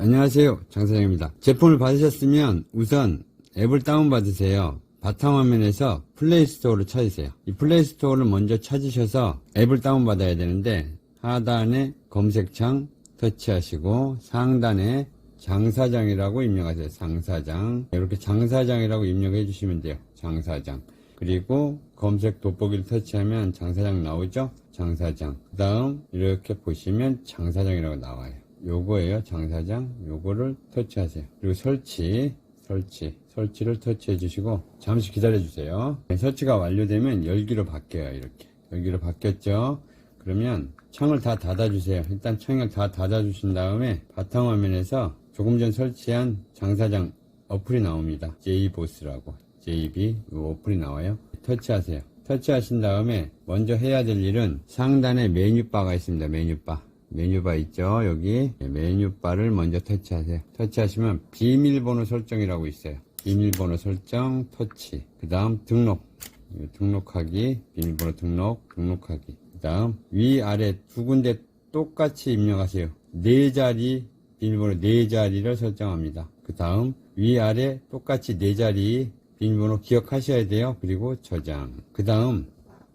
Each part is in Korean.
안녕하세요. 장사장입니다. 제품을 받으셨으면 우선 앱을 다운받으세요. 바탕화면에서 플레이스토어를 찾으세요. 이 플레이스토어를 먼저 찾으셔서 앱을 다운받아야 되는데 하단에 검색창 터치하시고 상단에 장사장이라고 입력하세요. 장사장. 이렇게 장사장이라고 입력해 주시면 돼요. 장사장. 그리고 검색 돋보기를 터치하면 장사장 나오죠? 장사장. 그 다음 이렇게 보시면 장사장이라고 나와요. 요거예요. 장사장. 요거를 터치하세요. 그리고 설치. 설치. 설치를 터치해 주시고 잠시 기다려 주세요. 네, 설치가 완료되면 열기로 바뀌어요. 이렇게. 열기로 바뀌었죠? 그러면 창을 다 닫아 주세요. 일단 창을 다 닫아 주신 다음에 바탕화면에서 조금 전 설치한 장사장 어플이 나옵니다. JBoss라고. JB 이 어플이 나와요. 터치하세요. 터치하신 다음에 먼저 해야 될 일은 상단에 메뉴바가 있습니다. 메뉴바. 메뉴바 있죠? 여기 네, 메뉴바를 먼저 터치하세요. 터치하시면 비밀번호 설정이라고 있어요. 비밀번호 설정 터치. 그 다음 등록. 등록하기. 비밀번호 등록. 등록하기. 그 다음 위아래 두 군데 똑같이 입력하세요. 네 자리 비밀번호 네 자리를 설정합니다. 그 다음 위아래 똑같이 네 자리 비밀번호 기억하셔야 돼요. 그리고 저장. 그 다음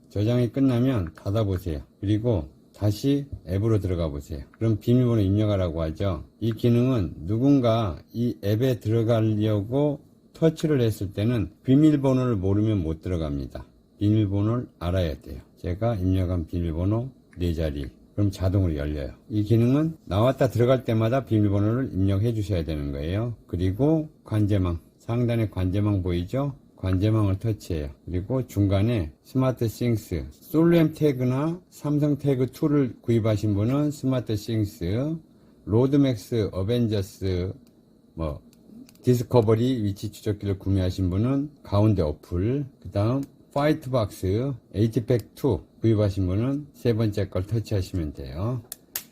저장이 끝나면 닫아 보세요. 그리고 다시 앱으로 들어가 보세요. 그럼 비밀번호 입력하라고 하죠. 이 기능은 누군가 이 앱에 들어가려고 터치를 했을 때는 비밀번호를 모르면 못 들어갑니다. 비밀번호를 알아야 돼요. 제가 입력한 비밀번호 4자리. 그럼 자동으로 열려요. 이 기능은 나왔다 들어갈 때마다 비밀번호를 입력해 주셔야 되는 거예요. 그리고 관제망. 상단에 관제망 보이죠? 관제망을 터치해요. 그리고 중간에 스마트 싱스, 솔루엠 태그나 삼성 태그 2를 구입하신 분은 스마트 싱스, 로드맥스, 어벤져스, 뭐 디스커버리 위치 추적기를 구매하신 분은 가운데 어플, 그 다음 파이트박스, 에이티팩 2 구입하신 분은 세 번째 걸 터치하시면 돼요.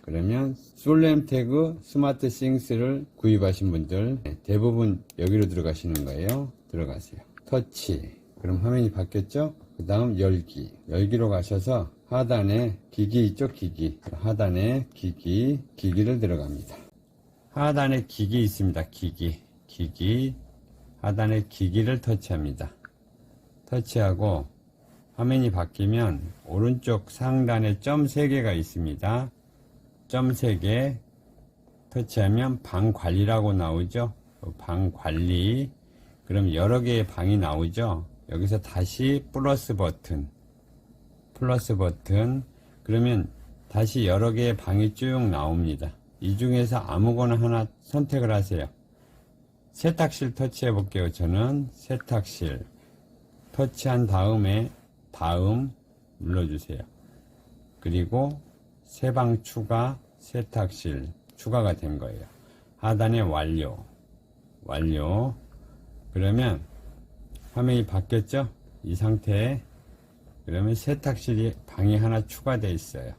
그러면 솔렘 태그 스마트 싱스를 구입하신 분들 대부분 여기로 들어가시는 거예요. 들어가세요. 터치. 그럼 화면이 바뀌었죠? 그 다음 열기. 열기로 가셔서 하단에 기기 있죠? 기기. 하단에 기기. 기기를 들어갑니다. 하단에 기기 있습니다. 기기. 기기. 하단에 기기를 터치합니다. 터치하고 화면이 바뀌면 오른쪽 상단에 점 3개가 있습니다. 점 3개 터치하면 방 관리라고 나오죠. 그방 관리. 그럼 여러 개의 방이 나오죠. 여기서 다시 플러스 버튼. 플러스 버튼. 그러면 다시 여러 개의 방이 쭉 나옵니다. 이 중에서 아무거나 하나 선택을 하세요. 세탁실 터치해 볼게요. 저는 세탁실. 터치한 다음에 다음 눌러주세요. 그리고 세 방 추가 세탁실 추가가 된 거예요. 하단에 완료. 완료. 그러면 화면이 바뀌었죠? 이 상태에 그러면 세탁실이 방이 하나 추가되어 있어요.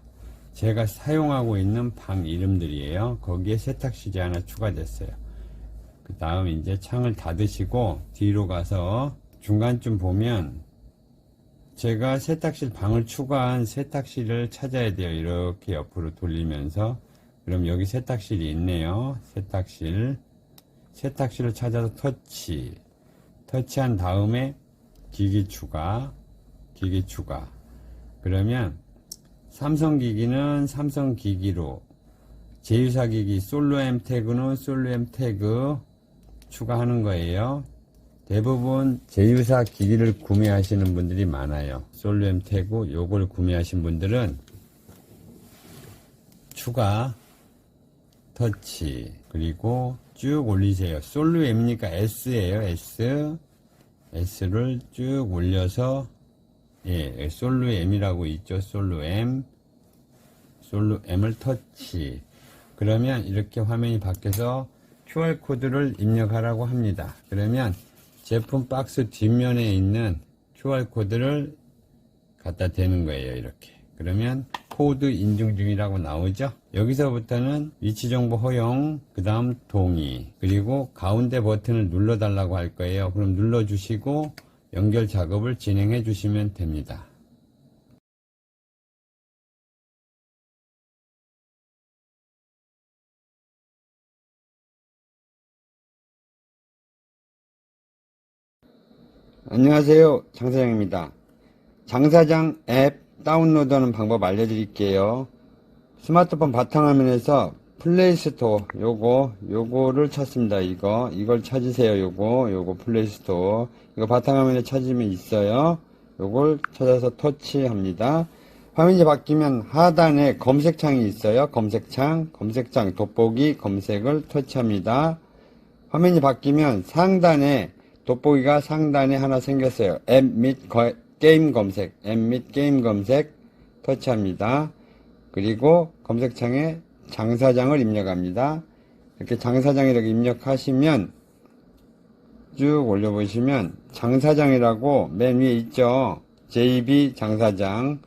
제가 사용하고 있는 방 이름들이에요. 거기에 세탁실이 하나 추가됐어요. 그 다음 이제 창을 닫으시고 뒤로 가서 중간쯤 보면 제가 세탁실 방을 추가한 세탁실을 찾아야 돼요. 이렇게 옆으로 돌리면서 그럼 여기 세탁실이 있네요. 세탁실 세탁실을 찾아서 터치 터치한 다음에 기기 추가 기기 추가 그러면 삼성 기기는 삼성 기기로 제휴사 기기 솔로엠 태그는 솔로엠 태그 추가하는 거예요. 대부분 제휴사 기기를 구매하시는 분들이 많아요. 솔루엠 태그 요걸 구매하신 분들은 추가 터치 그리고 쭉 올리세요. 솔루엠이니까 S예요. S S를 쭉 올려서 예, 솔루엠이라고 있죠. 솔루엠 솔루엠을 터치 그러면 이렇게 화면이 바뀌어서 QR코드를 입력하라고 합니다. 그러면 제품 박스 뒷면에 있는 QR코드를 갖다 대는 거예요. 이렇게. 그러면 코드 인증 중이라고 나오죠? 여기서부터는 위치 정보 허용 그 다음 동의 그리고 가운데 버튼을 눌러 달라고 할 거예요. 그럼 눌러 주시고 연결 작업을 진행해 주시면 됩니다. 안녕하세요. 장사장입니다. 장사장 앱 다운로드하는 방법 알려드릴게요. 스마트폰 바탕화면에서 플레이스토어 요거 요거를 찾습니다. 이거 이걸 찾으세요. 요거 요거 플레이스토어 이거 바탕화면에 찾으면 있어요. 요걸 찾아서 터치합니다. 화면이 바뀌면 하단에 검색창이 있어요. 검색창 검색창 돋보기 검색을 터치합니다. 화면이 바뀌면 상단에 돋보기가 상단에 하나 생겼어요. 앱 및 게임 검색, 앱 및 게임 검색 터치합니다. 그리고 검색창에 장사장을 입력합니다. 이렇게 장사장이라고 입력하시면 쭉 올려보시면 장사장이라고 맨 위에 있죠. JB 장사장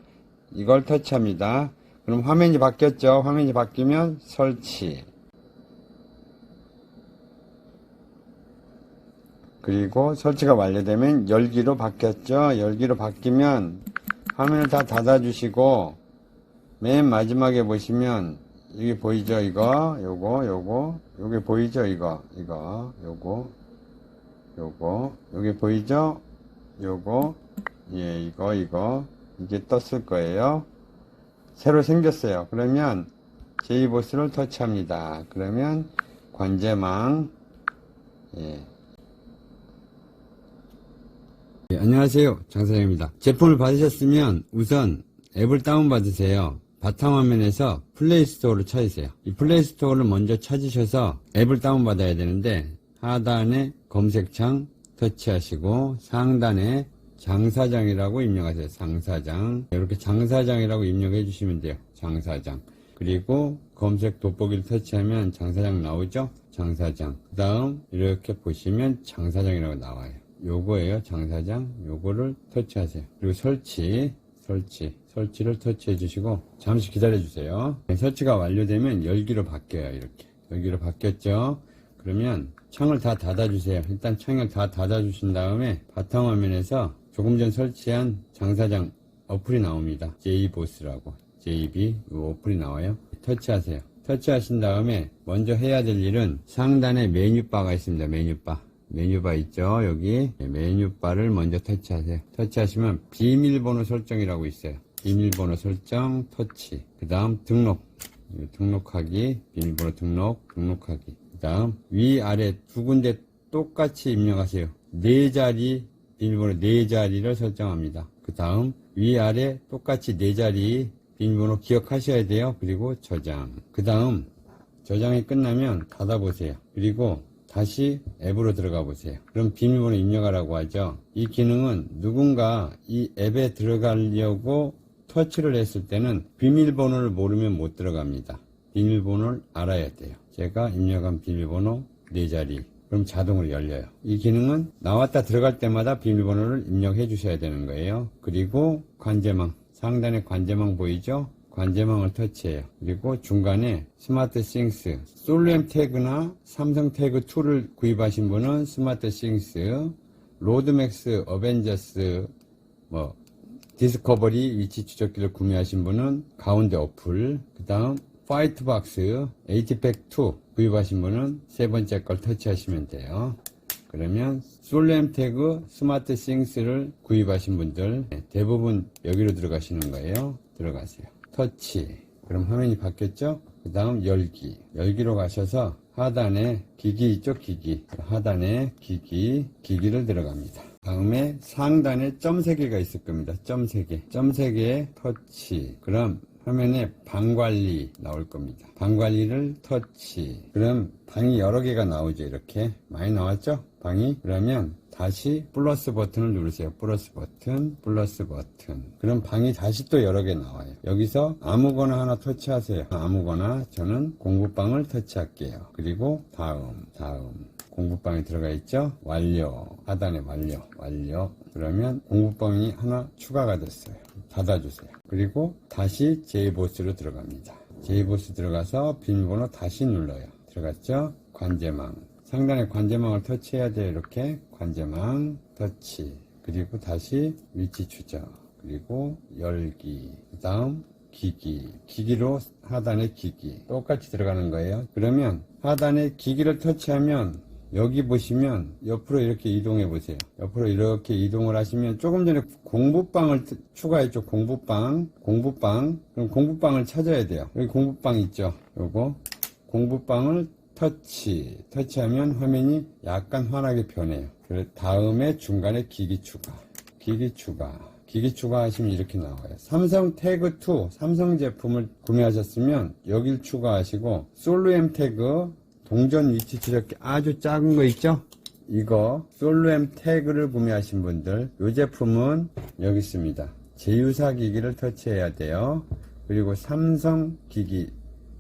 이걸 터치합니다. 그럼 화면이 바뀌었죠. 화면이 바뀌면 설치 그리고 설치가 완료되면 열기로 바뀌었죠. 열기로 바뀌면 화면을 다 닫아 주시고 맨 마지막에 보시면 여기 보이죠? 이거, 요거, 요거, 여기 보이죠? 이거, 이거, 요거, 요거, 여기 보이죠? 요거, 예, 이거, 이거, 이게 떴을 거예요. 새로 생겼어요. 그러면 제이보스를 터치합니다. 그러면 관제망, 예. 네, 안녕하세요. 장사장입니다. 제품을 받으셨으면 우선 앱을 다운받으세요. 바탕화면에서 플레이스토어를 찾으세요. 이 플레이스토어를 먼저 찾으셔서 앱을 다운받아야 되는데 하단에 검색창 터치하시고 상단에 장사장이라고 입력하세요. 장사장. 이렇게 장사장이라고 입력해 주시면 돼요. 장사장. 그리고 검색 돋보기를 터치하면 장사장 나오죠? 장사장. 그 다음 이렇게 보시면 장사장이라고 나와요. 요거예요. 장사장. 요거를 터치하세요. 그리고 설치. 설치. 설치를 터치해 주시고 잠시 기다려 주세요. 네, 설치가 완료되면 열기로 바뀌어요. 이렇게. 열기로 바뀌었죠? 그러면 창을 다 닫아 주세요. 일단 창을 다 닫아 주신 다음에 바탕화면에서 조금 전 설치한 장사장 어플이 나옵니다. JBoss라고. JB 이 어플이 나와요. 터치하세요. 터치하신 다음에 먼저 해야 될 일은 상단에 메뉴바가 있습니다. 메뉴바. 메뉴바 있죠? 여기 네, 메뉴바를 먼저 터치하세요. 터치하시면 비밀번호 설정이라고 있어요. 비밀번호 설정 터치. 그 다음 등록. 등록하기. 비밀번호 등록. 등록하기. 그 다음 위아래 두 군데 똑같이 입력하세요. 네 자리 비밀번호 네 자리를 설정합니다. 그 다음 위아래 똑같이 네 자리 비밀번호 기억하셔야 돼요. 그리고 저장. 그 다음 저장이 끝나면 닫아보세요. 그리고 다시 앱으로 들어가 보세요. 그럼 비밀번호 입력하라고 하죠. 이 기능은 누군가 이 앱에 들어가려고 터치를 했을 때는 비밀번호를 모르면 못 들어갑니다. 비밀번호를 알아야 돼요. 제가 입력한 비밀번호 4자리. 그럼 자동으로 열려요. 이 기능은 나왔다 들어갈 때마다 비밀번호를 입력해 주셔야 되는 거예요. 그리고 관제망. 상단에 관제망 보이죠? 관제망을 터치해요. 그리고 중간에 스마트 싱스, 솔렘 태그나 삼성 태그 2를 구입하신 분은 스마트 싱스, 로드맥스, 어벤져스, 뭐 디스커버리 위치 추적기를 구매하신 분은 가운데 어플, 그 다음 파이트박스, 에이티팩 2 구입하신 분은 세 번째 걸 터치하시면 돼요. 그러면 솔렘 태그 스마트 싱스를 구입하신 분들 대부분 여기로 들어가시는 거예요. 들어가세요. 터치. 그럼 화면이 바뀌었죠? 그 다음 열기. 열기로 가셔서 하단에 기기 있죠? 기기. 하단에 기기. 기기를 들어갑니다. 다음에 상단에 점 3개가 있을 겁니다. 점 3개. 점 3개에 터치. 그럼 화면에 방 관리 나올 겁니다. 방 관리를 터치. 그럼 방이 여러 개가 나오죠. 이렇게. 많이 나왔죠? 방이. 그러면 다시 플러스 버튼을 누르세요. 플러스 버튼, 플러스 버튼. 그럼 방이 다시 또 여러 개 나와요. 여기서 아무거나 하나 터치하세요. 아무거나 저는 공부방을 터치할게요. 그리고 다음, 다음. 공부방에 들어가 있죠? 완료. 하단에 완료. 완료. 그러면 공부방이 하나 추가가 됐어요. 닫아주세요. 그리고 다시 제이보스로 들어갑니다. 제이보스 들어가서 비밀번호 다시 눌러요. 들어갔죠? 관제망. 상단에 관제망을 터치해야 돼요. 이렇게 관제망 터치. 그리고 다시 위치 추적. 그리고 열기. 그 다음 기기. 기기로 하단에 기기. 똑같이 들어가는 거예요. 그러면 하단에 기기를 터치하면 여기 보시면 옆으로 이렇게 이동해 보세요. 옆으로 이렇게 이동을 하시면 조금 전에 공부방을 트- 추가했죠. 공부방, 공부방. 그럼 공부방을 찾아야 돼요. 여기 공부방 있죠. 요거 공부방을 터치, 터치하면 화면이 약간 환하게 변해요. 그래 다음에 중간에 기기 추가, 기기 추가. 기기 추가하시면 이렇게 나와요. 삼성 태그 2 삼성 제품을 구매하셨으면 여길 추가하시고 솔루엠 태그 동전 위치 추적기 아주 작은 거 있죠? 이거 솔루엠 태그를 구매하신 분들 이 제품은 여기 있습니다. 제휴사 기기를 터치해야 돼요. 그리고 삼성 기기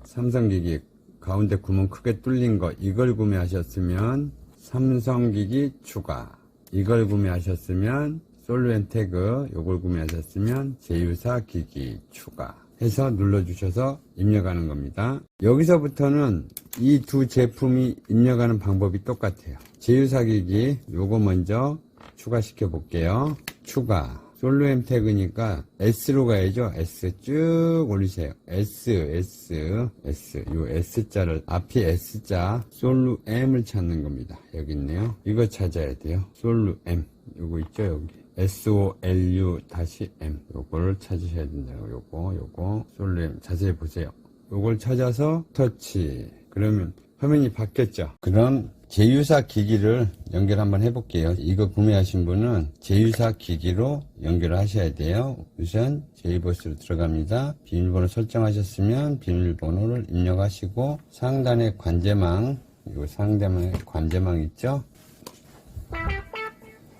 삼성 기기 가운데 구멍 크게 뚫린 거 이걸 구매하셨으면 삼성 기기 추가 이걸 구매하셨으면 솔루엔 태그 요걸 구매하셨으면 제휴사 기기 추가 해서 눌러주셔서 입력하는 겁니다. 여기서부터는 이 두 제품이 입력하는 방법이 똑같아요. 제휴사 기기 요거 먼저 추가시켜 볼게요. 추가 솔루엠 태그니까 S로 가야죠. S 쭉 올리세요. S, S, S. 요 S자를, 앞이 S자, 솔루엠을 찾는 겁니다. 여기 있네요. 이거 찾아야 돼요. 솔루엠. 요거 있죠, 여기. S-O-L-U 다시. 요거를 찾으셔야 된다고. 요거, 요거. 솔루엠. 자세히 보세요. 요걸 찾아서 터치. 그러면 화면이 바뀌었죠. 그럼 제휴사 기기를 연결 한번 해볼게요. 이거 구매하신 분은 제휴사 기기로 연결을 하셔야 돼요. 우선 제이버스로 들어갑니다. 비밀번호 설정하셨으면 비밀번호를 입력하시고 상단에 관제망, 이거 상단에 관제망 있죠?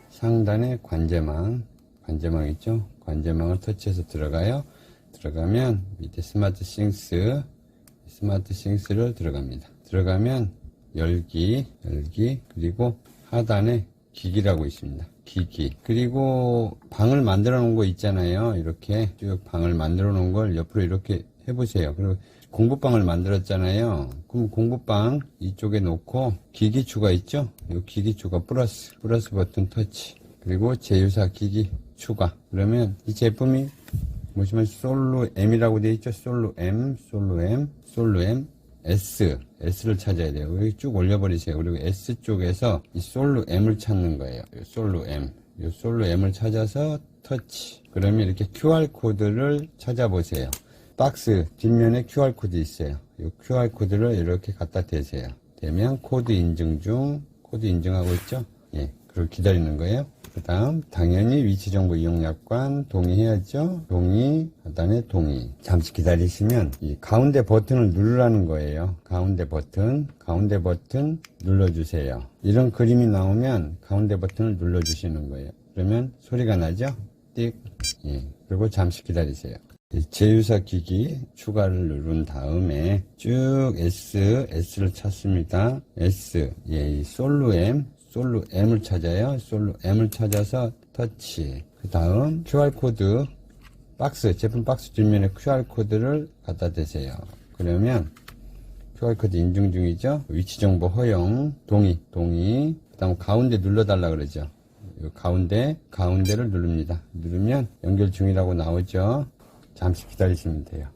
상단에 관제망, 관제망 있죠? 관제망을 터치해서 들어가요. 들어가면 밑에 스마트 싱스, 스마트 싱스를 들어갑니다. 들어가면 열기, 열기, 그리고 하단에 기기라고 있습니다. 기기. 그리고 방을 만들어 놓은 거 있잖아요. 이렇게 쭉 방을 만들어 놓은 걸 옆으로 이렇게 해보세요. 그리고 공부방을 만들었잖아요. 그럼 공부방 이쪽에 놓고 기기 추가 있죠? 이 기기 추가 플러스, 플러스 버튼 터치. 그리고 제휴사 기기 추가. 그러면 이 제품이 보시면 솔로 M이라고 되어 있죠. 솔로 M, 솔로 M, 솔로 M, S, S를 찾아야 돼요. 여기 쭉 올려버리세요. 그리고 S 쪽에서 이 솔로 M을 찾는 거예요. 이 솔로 M, 이 솔로 M을 찾아서 터치. 그러면 이렇게 QR 코드를 찾아보세요. 박스 뒷면에 QR 코드 있어요. 이 QR 코드를 이렇게 갖다 대세요. 대면 코드 인증 중, 코드 인증하고 있죠? 예, 그걸 기다리는 거예요. 그 다음 당연히 위치정보 이용약관 동의해야죠. 동의 하단에 동의. 잠시 기다리시면 이 가운데 버튼을 누르라는 거예요. 가운데 버튼, 가운데 버튼 눌러주세요. 이런 그림이 나오면 가운데 버튼을 눌러주시는 거예요. 그러면 소리가 나죠? 띡. 예. 그리고 잠시 기다리세요. 이 제휴사 기기 추가를 누른 다음에 쭉 S, S를 찾습니다. S, 예, 이 솔루엠, 솔루 M을 찾아요. 솔루 M을 찾아서 터치. 그 다음 QR코드 박스, 제품 박스 뒷면에 QR코드를 갖다 대세요. 그러면 QR코드 인증 중이죠. 위치 정보 허용, 동의, 동의. 그 다음 가운데 눌러달라 그러죠. 이 가운데, 가운데를 누릅니다. 누르면 연결 중이라고 나오죠. 잠시 기다리시면 돼요.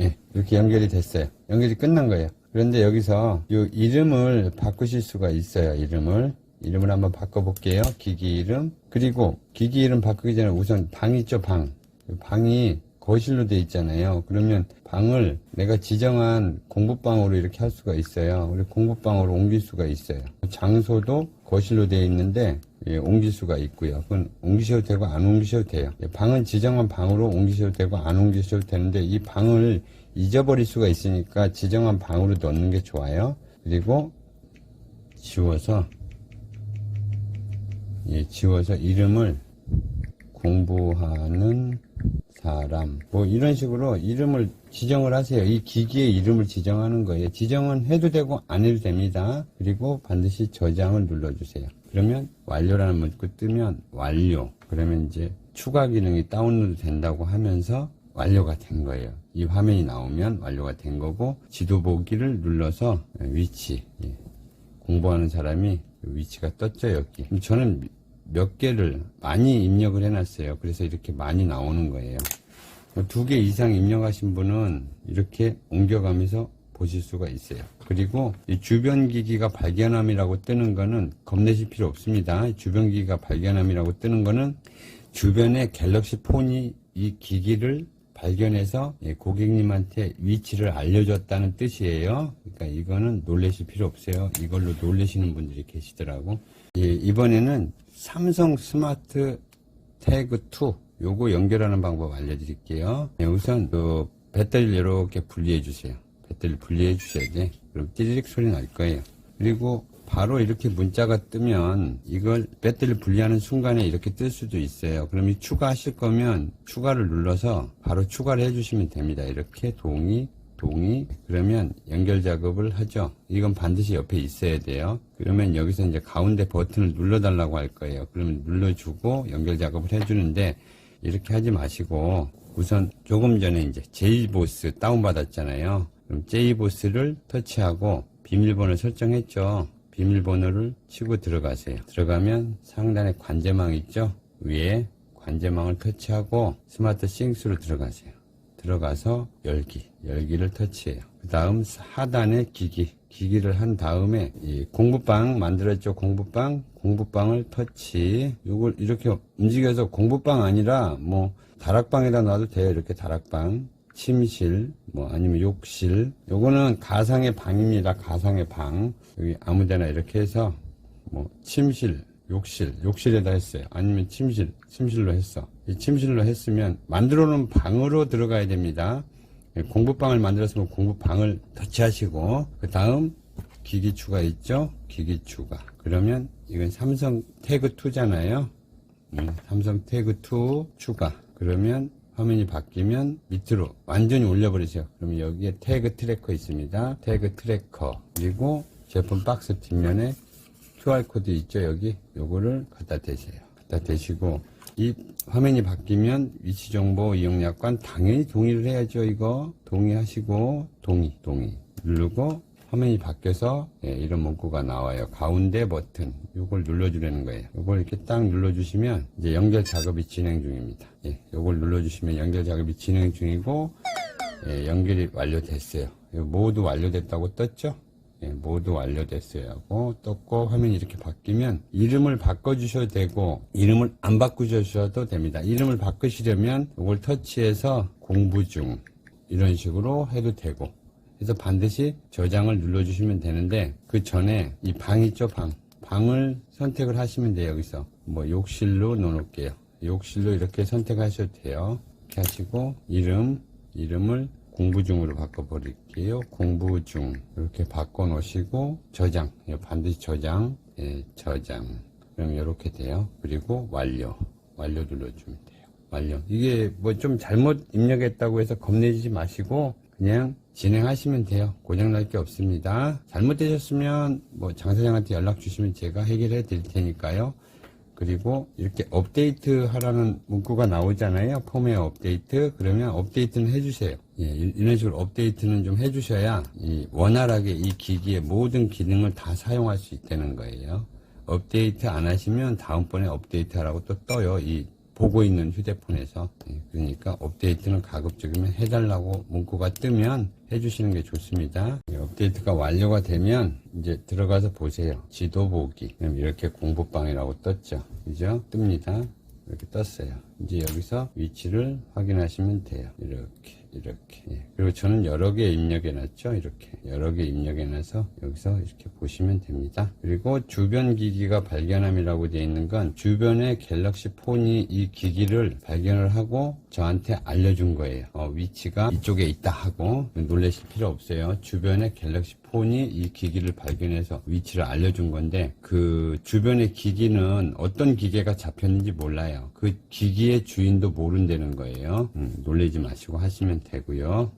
예, 이렇게 연결이 됐어요. 연결이 끝난 거예요. 그런데 여기서 이 이름을 바꾸실 수가 있어요. 이름을. 이름을 한번 바꿔볼게요. 기기 이름. 그리고 기기 이름 바꾸기 전에 우선 방 있죠, 방. 방이 거실로 돼 있잖아요. 그러면 방을 내가 지정한 공부방으로 이렇게 할 수가 있어요. 우리 공부방으로 옮길 수가 있어요. 장소도 거실로 되어 있는데 예, 옮길 수가 있고요. 그건 옮기셔도 되고 안 옮기셔도 돼요. 예, 방은 지정한 방으로 옮기셔도 되고 안 옮기셔도 되는데 이 방을 잊어버릴 수가 있으니까 지정한 방으로 넣는 게 좋아요. 그리고 지워서 예, 지워서 이름을 공부하는 사람 뭐 이런 식으로 이름을 지정을 하세요. 이 기기의 이름을 지정하는 거예요. 지정은 해도 되고 안 해도 됩니다. 그리고 반드시 저장을 눌러주세요. 그러면 완료라는 문구 뜨면 완료. 그러면 이제 추가 기능이 다운로드 된다고 하면서 완료가 된 거예요. 이 화면이 나오면 완료가 된 거고 지도 보기를 눌러서 위치 예. 공부하는 사람이 위치가 떴죠 여기. 저는 몇 개를 많이 입력을 해놨어요. 그래서 이렇게 많이 나오는 거예요. 두 개 이상 입력하신 분은 이렇게 옮겨가면서 보실 수가 있어요. 그리고 이 주변 기기가 발견함이라고 뜨는 거는 겁내실 필요 없습니다. 이 주변 기기가 발견함이라고 뜨는 거는 주변에 갤럭시 폰이 이 기기를 발견해서 예, 고객님한테 위치를 알려줬다는 뜻이에요. 그러니까 이거는 놀라실 필요 없어요. 이걸로 놀라시는 분들이 계시더라고. 예, 이번에는 삼성 스마트 태그 2 요거 연결하는 방법 알려드릴게요. 네, 우선 그 배터리를 이렇게 분리해 주세요. 배터리를 분리해 주셔야 돼. 그럼 띠리릭 소리 날 거예요. 그리고 바로 이렇게 문자가 뜨면 이걸 배터리를 분리하는 순간에 이렇게 뜰 수도 있어요. 그럼 이 추가하실 거면 추가를 눌러서 바로 추가를 해주시면 됩니다. 이렇게 동의, 동의. 그러면 연결 작업을 하죠. 이건 반드시 옆에 있어야 돼요. 그러면 여기서 이제 가운데 버튼을 눌러달라고 할 거예요. 그러면 눌러주고 연결 작업을 해주는데 이렇게 하지 마시고 우선 조금 전에 이제 제이보스 다운받았잖아요. 그럼 제이보스를 터치하고 비밀번호 설정했죠. 비밀번호를 치고 들어가세요. 들어가면 상단에 관제망 있죠? 위에 관제망을 터치하고 스마트 싱스로 들어가세요. 들어가서 열기, 열기를 터치해요. 그 다음 하단에 기기, 기기를 한 다음에 이 공부방 만들었죠. 공부방, 공부방을 터치. 요걸 이렇게 움직여서 공부방 아니라 뭐 다락방에다 놔도 돼요. 이렇게 다락방. 침실, 뭐 아니면 욕실. 요거는 가상의 방입니다. 가상의 방. 여기 아무데나 이렇게 해서 뭐 침실, 욕실, 욕실에다 했어요. 아니면 침실, 침실로 했어. 이 침실로 했으면 만들어 놓은 방으로 들어가야 됩니다. 예, 공부방을 만들었으면 공부방을 터치하시고 그 다음 기기 추가 있죠? 기기 추가. 그러면 이건 삼성 태그 2잖아요. 삼성 태그 2 추가. 그러면 화면이 바뀌면 밑으로 완전히 올려버리세요. 그러면 여기에 태그 트래커 있습니다. 태그 트래커. 그리고 제품 박스 뒷면에 QR코드 있죠, 여기. 요거를 갖다 대세요. 갖다 대시고, 이 화면이 바뀌면 위치 정보 이용 약관 당연히 동의를 해야죠, 이거. 동의하시고, 동의, 동의. 누르고, 화면이 바뀌어서, 예, 이런 문구가 나와요. 가운데 버튼. 요걸 눌러주려는 거예요. 요걸 이렇게 딱 눌러주시면, 이제 연결 작업이 진행 중입니다. 예, 요걸 눌러주시면 연결 작업이 진행 중이고, 예, 연결이 완료됐어요. 모두 완료됐다고 떴죠? 예, 모두 완료됐어요. 하고 떴고 화면이 이렇게 바뀌면 이름을 바꿔주셔도 되고 이름을 안 바꾸셔도 됩니다. 이름을 바꾸시려면 이걸 터치해서 공부 중 이런 식으로 해도 되고 그래서 반드시 저장을 눌러주시면 되는데 그 전에 이 방 있죠 방. 방을 선택을 하시면 돼요 여기서. 뭐 욕실로 넣어놓을게요. 욕실로 이렇게 선택하셔도 돼요. 이렇게 하시고 이름 이름을 공부 중으로 바꿔 버릴게요. 공부 중. 이렇게 바꿔 놓으시고 저장. 예, 반드시 저장. 예, 저장. 그럼 이렇게 돼요. 그리고 완료. 완료 눌러주면 돼요. 완료. 이게 뭐 좀 잘못 입력했다고 해서 겁내지 마시고 그냥 진행하시면 돼요. 고장날 게 없습니다. 잘못되셨으면 뭐 장사장한테 연락 주시면 제가 해결해 드릴 테니까요. 그리고 이렇게 업데이트 하라는 문구가 나오잖아요. 폼웨어 업데이트. 그러면 업데이트는 해주세요. 예, 이- 이런 식으로 업데이트는 좀 해주셔야 이 원활하게 이 기기의 모든 기능을 다 사용할 수 있다는 거예요. 업데이트 안 하시면 다음번에 업데이트 하라고 또 떠요. 이 보고 있는 휴대폰에서. 예, 그러니까 업데이트는 가급적이면 해달라고 문구가 뜨면 해주시는 게 좋습니다. 예, 업데이트가 완료가 되면 이제 들어가서 보세요. 지도 보기. 이렇게 공부방이라고 떴죠. 그죠? 뜹니다. 이렇게 떴어요. 이제 여기서 위치를 확인하시면 돼요. 이렇게, 이렇게. 예. 그리고 저는 여러 개 입력해 놨죠. 이렇게. 여러 개 입력해 놔서 여기서 이렇게 보시면 됩니다. 그리고 주변 기기가 발견함이라고 되어 있는 건 주변에 갤럭시 폰이 이 기기를 발견을 하고 저한테 알려준 거예요. 어, 위치가 이쪽에 있다 하고 놀라실 필요 없어요. 주변에 갤럭시 폰이 이 기기를 발견해서 위치를 알려준 건데 그 주변의 기기는 어떤 기계가 잡혔는지 몰라요. 그 기기 의 주인도 모른다는 거예요. 음, 놀라지 마시고 하시면 되고요.